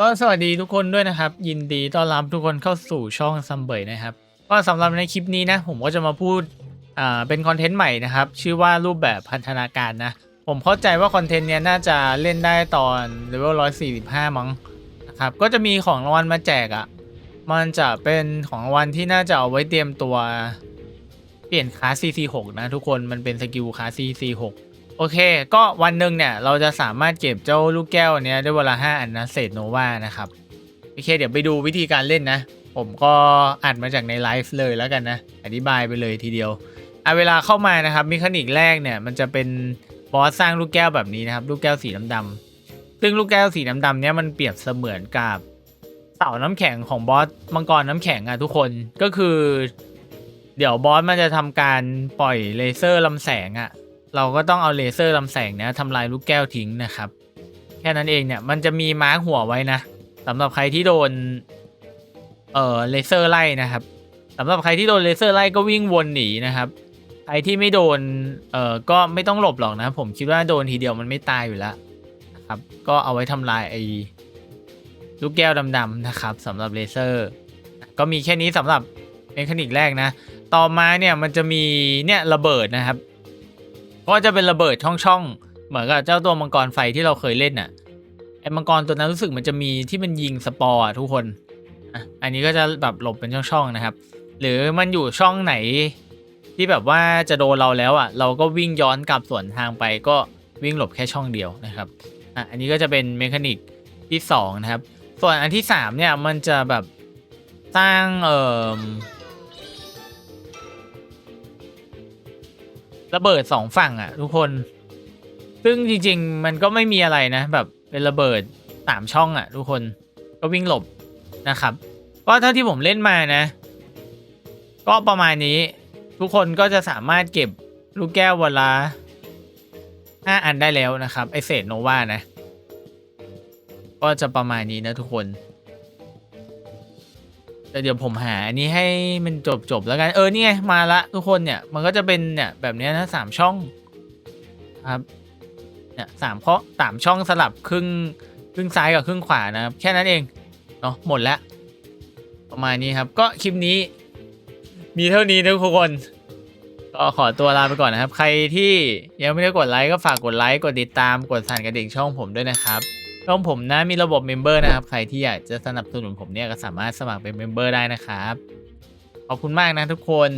ก็สวัสดีทุกคนด้วยนะครับ ยินดีต้อนรับทุกคนเข้าสู่ช่องซัมเบยนะครับก็สำหรับในคลิปนี้นะผมก็จะมาพูดอ่าเป็นคอนเทนต์ใหม่นะครับ ชื่อว่ารูปแบบพันธนาการนะ ผมเข้าใจว่าคอนเทนต์เนี้ยน่าจะเล่นได้ตอนเลเวล145มั้งนะครับก็จะมีของรางวัลมาแจกอะ่ะมันจะเป็นของรางวัลที่น่าจะเอาไว้เตรียมตัวเปลี่ยนคลาส CC6 นะทุกคนมันเป็นสกิลคลาส CC6 โอเค ก็วันหนึ่งเนี่ยเราจะสามารถเก็บเจ้าลูกแก้วอันเนี้ยได้เวลา5อันนะเศษโนวานะครับโอเค เดี๋ยวไปดูวิธีการเล่นนะ ผมก็อัดมาจากในไลฟ์เลยแล้วกันนะ อธิบายไปเลยทีเดียวอะเวลาเข้ามานะครับมิคานิกแรกเนี่ยมันจะเป็นบอสสร้างลูกแก้วแบบนี้นะครับ ลูกแก้วสีดำๆซึ่งลูกแก้วสีดำๆเนี่ยมันเปรียบเสมือนกับเสาน้ำแข็งของบอสมังกรน้ำแข็งอะทุกคนก็คือ เดี๋ยวบอสมันจะทำการปล่อยเลเซอร์ลำแสงอะ เราก็ต้องเอาเลเซอร์ลำแสงเนี่ยทำลายลูกแก้วทิ้งนะครับ แค่นั้นเองเนี่ยมันจะมีมาร์กหัวไว้นะสำหรับใครที่โดนเอ่อเลเซอร์ไล่นะครับสำหรับใครที่โดนเลเซอร์ไล่ก็วิ่งวนหนีนะครับใครที่ไม่โดนเอ่อก็ไม่ต้องหลบหรอกนะผมคิดว่าโดนทีเดียวมันไม่ตายอยู่แล้วนะครับก็เอาไว้ทำลายไอ้ลูกแก้วดำๆนะครับสำหรับเลเซอร์ ก็มีแค่นี้สำหรับเมคานิกแรกนะ ต่อมาเนี่ยมันจะมีเนี่ยระเบิดนะครับ ก็จะเป็นระเบิดช่องๆ เหมือนกับเจ้าตัวมังกรไฟที่เราเคยเล่นน่ะไอ้มังกรตัวนั้นรู้สึกมันจะมีที่มันยิงสปอร์ทุกคนอันนี้ก็จะแบบหลบเป็นช่องๆนะครับ หรือมันอยู่ช่องไหนที่แบบว่าจะโดนเราแล้วอะ เราก็วิ่งย้อนกลับสวนทางไปก็วิ่งหลบแค่ช่องเดียวนะครับอะอันนี้ก็จะเป็นเมคานิกที่สองนะครับ ส่วนอันที่สามเนี่ยมันจะแบบสร้างเอ่อ ระเบิดสองฝั่งอะทุกคน ซึ่งจริง ๆ มันก็ไม่มีอะไรนะ แบบเป็นระเบิดสามช่องอะทุกคนก็วิ่งหลบนะครับก็เท่าที่ผมเล่นมานะ ก็ประมาณนี้ทุกคนก็จะสามารถเก็บลูกแก้ววละห้าอันได้แล้วนะครับไอเศษโนวานะ ก็จะประมาณนี้นะทุกคน แต่เดี๋ยวผมหาอันนี้ให้มันจบจบแล้วกัน เออนี่ไงมาละทุกคนเนี่ยมันก็จะเป็นเนี่ยแบบนี้นะสามช่องครับเนี่ยสามข้อสามช่องสลับครึ่งครึ่งซ้ายกับครึ่งขวานะครับ แค่นั้นเองเนาะหมดแล้ว ประมาณนี้ครับก็คลิปนี้ มีเท่านี้นะทุกคนก็ขอตัวลาไปก่อนนะครับ ใครที่ยังไม่ได้กดไลค์ก็ฝากกดไลค์กดติดตามกดสั่นกระดิ่งช่องผมด้วยนะครับ ช่องผมนะมีระบบเมมเบอร์นะครับ ใครที่อยากจะสนับสนุนผมเนี่ยก็สามารถสมัครเป็นเมมเบอร์ได้นะครับ ขอบคุณมากนะทุกคน